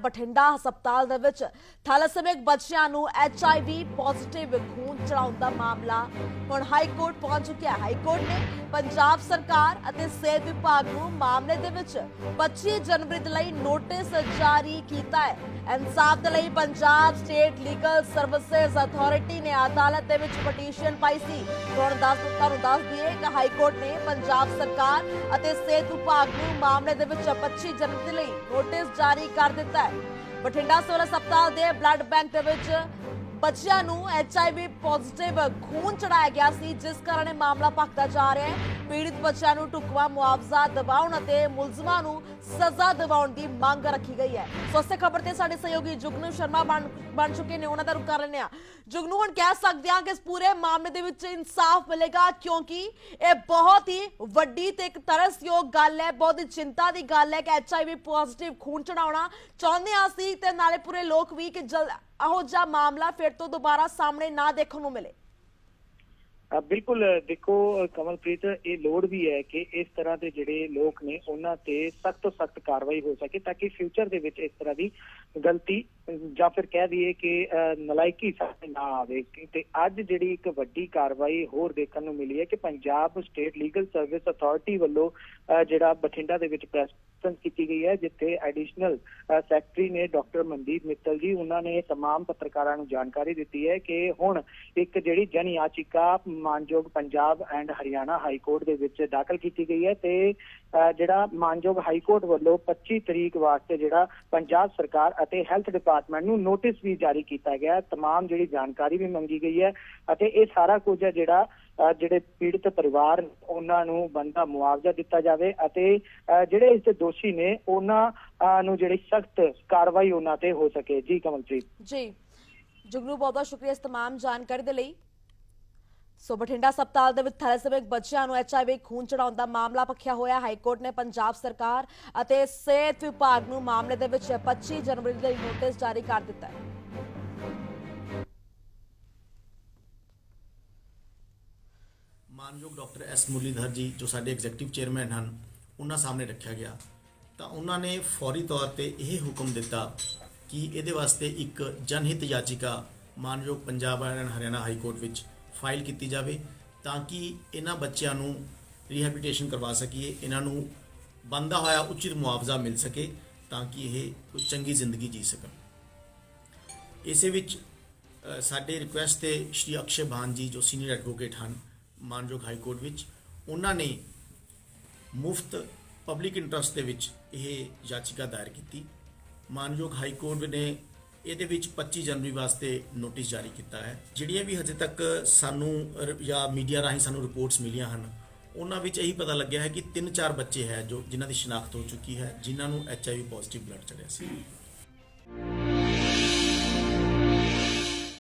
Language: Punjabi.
ਬਠਿੰਡਾ ਹਸਪਤਾਲ ਦੇ ਵਿੱਚ ਥੈਲੇਸੀਮਿਕ ਬੱਚਿਆਂ ਨੂੰ ਐਚਆਈਵੀ ਪੋਜ਼ਿਟਿਵ ਖੂਨ ਚੜਾਉਣ ਦਾ ਮਾਮਲਾ ਹੁਣ ਹਾਈ ਕੋਰਟ ਪਹੁੰਚ ਚੁੱਕਿਆ ਹਾਈ ਕੋਰਟ ਨੇ ਪੰਜਾਬ ਸਰਕਾਰ ਅਤੇ ਸਿਹਤ ਵਿਭਾਗ ਨੂੰ ਮਾਮਲੇ ਦੇ ਵਿੱਚ 25 ਜਨਵਰੀ ਦੇ ਲਈ ਨੋਟਿਸ ਜਾਰੀ ਕੀਤਾ ਹੈ। ਇਨਸਾਫ ਦੇ ਲਈ Punjab state legal services authority ਨੇ ਅਦਾਲਤ ਦੇ ਵਿੱਚ ਪਟੀਸ਼ਨ ਪਾਈ ਸੀ। ਹੁਣ ਦੱਸ ਤੁਹਾਨੂੰ ਦੱਸ ਦਈਏ ਕਿ ਹਾਈ ਕੋਰਟ ਨੇ ਪੰਜਾਬ ਸਰਕਾਰ ਅਤੇ ਸਿਹਤ ਵਿਭਾਗ ਨੂੰ ਮਾਮਲੇ ਦੇ ਵਿੱਚ 25 ਜਨਵਰੀ ਦੇ ਲਈ ਨੋਟਿਸ ਜਾਰੀ ਕਰ ਦਿੱਤਾ ਹੈ। ਬਠਿੰਡਾ ਸਿਵਲ ਹਸਪਤਾਲ ਦੇ ਬਲੱਡ ਬੈਂਕ ਦੇ ਵਿੱਚ ਬੱਚਿਆਂ ਨੂੰ ਐਚਆਈਵੀ ਪੋਜ਼ਿਟਿਵ ਖੂਨ ਚੜਾਇਆ ਗਿਆ ਸੀ, ਜਿਸ ਕਾਰਨ ਇਹ ਮਾਮਲਾ ਭਖਦਾ ਜਾ ਰਿਹਾ ਹੈ। ਪੀੜਿਤ ਬੱਚਿਆਂ ਨੂੰ ਢੁਕਵਾਂ ਮੁਆਵਜ਼ਾ ਦਿਵਾਉਣ ਅਤੇ ਮੁਲਜ਼ਮਾਂ ਨੂੰ ਸਜ਼ਾ ਦਿਵਾਉਣ ਦੀ ਮੰਗ ਰੱਖੀ ਗਈ ਹੈ। ਸੋਸੇ ਖਬਰ ਤੇ ਸਾਡੇ ਸਹਿਯੋਗੀ ਜੁਗਨੂ ਸ਼ਰਮਾ ਬਣ ਚੁੱਕੇ ਨੇ, ਉਹਨਾਂ ਦਾ ਰੁਕ ਕਰ ਲੈਂਦੇ ਆ ਜੁਗਨੂ, ਹੁਣ ਕਹਿ ਸਕਦੇ ਹਾਂ ਕਿ ਇਸ ਪੂਰੇ ਮਾਮਲੇ ਦੇ ਵਿੱਚ ਇਨਸਾਫ ਮਿਲੇਗਾ, ਕਿਉਂਕਿ ਇਹ ਬਹੁਤ ਹੀ ਵੱਡੀ ਤੇ ਇੱਕ ਤਰਸਯੋਗ ਗੱਲ ਹੈ, ਬਹੁਤ ਹੀ ਚਿੰਤਾ ਦੀ ਗੱਲ ਹੈ ਕਿ ਐਚਆਈਵੀ ਪੋਜ਼ਿਟਿਵ ਖੂਨ ਚੜਾਉਣਾ ਚਾਹੁੰਦੇ ਆ ਸੀ ਤੇ ਨਾਲੇ ਪੂਰੇ ਲੋਕ ਵੀ ਕਿ ਜਲ, ਇਹੋ ਜਿਹਾ ਮਾਮਲਾ ਫਿਰ ਤੋਂ ਦੁਬਾਰਾ ਸਾਹਮਣੇ ਨਾ ਦੇਖਣ ਨੂੰ ਮਿਲੇ। ਬਿਲਕੁਲ ਦੇਖੋ ਅ, ਕਮਲਪ੍ਰੀਤ ਇਹ ਲੋੜ ਵੀ ਹੈ ਕਿ ਇਸ ਤਰ੍ਹਾਂ ਦੇ ਜਿਹੜੇ ਲੋਕ ਨੇ ਉਹਨਾਂ ਤੇ ਸਖਤ ਤੋਂ ਸਖਤ ਕਾਰਵਾਈ ਹੋ ਸਕੇ ਤਾਂ ਕਿ ਫਿਊਚਰ ਦੇ ਵਿੱਚ ਇਸ ਤਰ੍ਹਾਂ ਦੀ ਗਲਤੀ ਅ, ਜਾਂ ਫਿਰ ਕਹਿ ਦਈਏ ਕਿ ਅ, ਨਲਾਇਕੀ ਸਾਹਮਣੇ ਨਾ ਆਵੇ ਕਿ- ਤੇ ਅੱਜ ਜਿਹੜੀ ਇੱਕ ਵੱਡੀ ਕਾਰਵਾਈ ਹੋਰ ਦੇਖਣ ਨੂੰ ਮਿਲੀ ਹੈ ਕਿ Punjab state legal service authority ਵੱਲੋਂ ਅ, ਜਿਹੜਾ ਬਠਿੰਡਾ ਦੇ ਵਿੱਚ ਪ੍ਰੈਸ ਕਾਨਫਰੰਸ ਕੀਤੀ ਗਈ ਹੈ ਜਿੱਥੇ ਐਡੀਸ਼ਨਲ ਸੈਕਟਰੀ ਨੇ ਡਾਕਟਰ ਮਨਦੀਪ ਮਿੱਤਲ ਜੀ ਉਹਨਾਂ ਨੇ तमाम ਪੱਤਰਕਾਰਾਂ ਨੂੰ ਜਾਣਕਾਰੀ ਦਿੱਤੀ ਹੈ ਕਿ ਹੁਣ ਇੱਕ ਜਿਹੜੀ ਜਨ ਯਾਚਿਕਾ ਮਾਨਯੋਗ Punjab and Haryana high court ਦੇ ਵਿੱਚ ਦਾਖਲ ਕੀਤੀ ਗਈ ਹੈ ਤੇ ਅ, ਜਿਹੜਾ ਮਾਨਯੋਗ ਹਾਈ ਕੋਰਟ ਵੱਲੋਂ 25 ਤਰੀਕ ਵਾਸਤੇ ਜਿਹੜਾ ਪੰਜਾਬ ਸਰਕਾਰ ਅਤੇ ਹੈਲਥ ਡਿਪਾਰਟਮੈਂਟ ਨੂੰ ਨੋਟਿਸ ਵੀ ਜਾਰੀ ਕੀਤਾ ਗਿਆ ਹੈ तमाम ਜਿਹੜੀ ਜਾਣਕਾਰੀ ਵੀ ਮੰਗੀ ਗਈ ਹੈ ਅਤੇ ਇਹ ਸਾਰਾ ਕੁਝ ਹੈ ਜਿਹੜਾ ਅ, ਜਿਹੜੇ ਪੀੜਤ ਪਰਿਵਾਰ ਉਹਨਾਂ ਨੂੰ ਬੰਦਾ ਮੁਆਵਜ਼ਾ ਦਿੱਤਾ ਜਾਵੇ ਅਤੇ ਅ, ਜਿਹੜੇ ਇਸ ਦੇ ਦੋਸ਼ੀ ਨੇ ਉਹਨਾਂ ਅ, ਨੂੰ ਜਿਹੜੀ ਸਖਤ ਕਾਰਵਾਈ ਉਹਨਾਂ ਤੇ ਹੋ ਸਕੇ ਜੀ ਕਮਲਪ੍ਰੀਤ ਜੀ ਜੁਗਨੂ ਬਹੁਤ ਬਹੁਤ ਸ਼ੁਕਰੀਆ ਇਸ तमाम ਜਾਣਕਾਰੀ ਦੇ ਲਈ ਸੋ ਬਠਿੰਡਾ ਹਸਪਤਾਲ ਦੇ ਵਿੱਚ ਥੈਲੇਸੀਮਿਕ ਬੱਚਿਆਂ ਨੂੰ ਐਚਆਈਵੀ ਖੂਨ ਚੜਾਉਣ ਦਾ ਮਾਮਲਾ ਪੱਖਿਆ ਹੋਇਆ। ਹਾਈ ਕੋਰਟ ਨੇ ਪੰਜਾਬ ਸਰਕਾਰ ਅਤੇ ਸਿਹਤ ਵਿਭਾਗ ਨੂੰ ਮਾਮਲੇ ਦੇ ਵਿੱਚ 25 ਜਨਵਰੀ ਲਈ ਨੋਟਿਸ ਜਾਰੀ ਕਰ ਦਿੱਤਾ ਹੈ। ਮਾਨਯੋਗ ਡਾਕਟਰ ਐਸ ਮੁਰਲੀਧਰ ਜੀ, ਜੋ ਸਾਡੇ ਐਗਜ਼ੀਕਟਿਵ ਚੇਅਰਮੈਨ ਹਨ, ਉਹਨਾਂ ਸਾਹਮਣੇ ਰੱਖਿਆ ਗਿਆ। ਤਾਂ ਉਹਨਾਂ ਨੇ ਫੌਰੀ ਤੌਰ ਤੇ ਇਹ ਹੁਕਮ ਦਿੱਤਾ ਕਿ ਇਹਦੇ ਵਾਸਤੇ ਇੱਕ ਜਨਹਿਤ ਯਾਚਿਕਾ ਮਾਨਯੋਗ Punjab and Haryana high court ਵਿੱਚ ਫਾਈਲ ਕੀਤੀ ਜਾਵੇ ਤਾਂ ਕਿ ਇਹਨਾਂ ਬੱਚਿਆਂ ਨੂੰ ਰੀਹੈਬਿਲਿਟੇਸ਼ਨ ਕਰਵਾ ਸਕੀਏ, ਇਹਨਾਂ ਨੂੰ ਬੰਦਾ ਹੋਇਆ ਉਚਿਤ ਮੁਆਵਜ਼ਾ ਮਿਲ ਸਕੇ ਤਾਂ ਕਿ ਇਹ ਕੋਈ ਚੰਗੀ ਜ਼ਿੰਦਗੀ ਜੀ ਸਕਣ। ਇਸੇ ਵਿੱਚ ਸਾਡੇ ਰਿਕੁਐਸਟ ਤੇ ਸ਼੍ਰੀ ਅਕਸ਼ੇ ਭਾਨ ਜੀ ਜੋ ਸੀਨੀਅਰ ਐਡਵੋਕੇਟ ਹਨ, ਮਾਨਯੋਗ ਹਾਈ ਕੋਰਟ ਵਿੱਚ, ਉਹਨਾਂ ਨੇ ਮੁਫਤ ਪਬਲਿਕ ਇੰਟਰਸਟ ਦੇ ਵਿੱਚ ਇਹ ਯਾਚਿਕਾ ਦਾਇਰ ਕੀਤੀ। ਮਾਨਯੋਗ ਹਾਈ ਕੋਰਟ ਨੇ ਇਹਦੇ ਵਿੱਚ 25 ਜਨਵਰੀ ਵਾਸਤੇ ਨੋਟਿਸ ਜਾਰੀ ਕੀਤਾ ਹੈ। ਜਿਹੜੀਆਂ ਵੀ ਹਜੇ ਤੱਕ ਸਾਨੂੰ ਜਾਂ ਮੀਡੀਆ ਰਾਹੀਂ ਸਾਨੂੰ ਰਿਪੋਰਟਸ ਮਿਲੀਆਂ ਹਨ, ਉਹਨਾਂ ਵਿੱਚ ਇਹੀ ਪਤਾ ਲੱਗਿਆ ਹੈ ਕਿ ਤਿੰਨ ਚਾਰ ਬੱਚੇ ਹੈ ਜੋ ਜਿਨ੍ਹਾਂ ਦੀ ਸ਼ਨਾਖਤ ਹੋ ਚੁੱਕੀ ਹੈ, ਜਿਨ੍ਹਾਂ ਨੂੰ ਐਚਆਈਵੀ ਪੋਜ਼ਿਟਿਵ ਬਲੱਡ ਚੜਿਆ ਸੀ।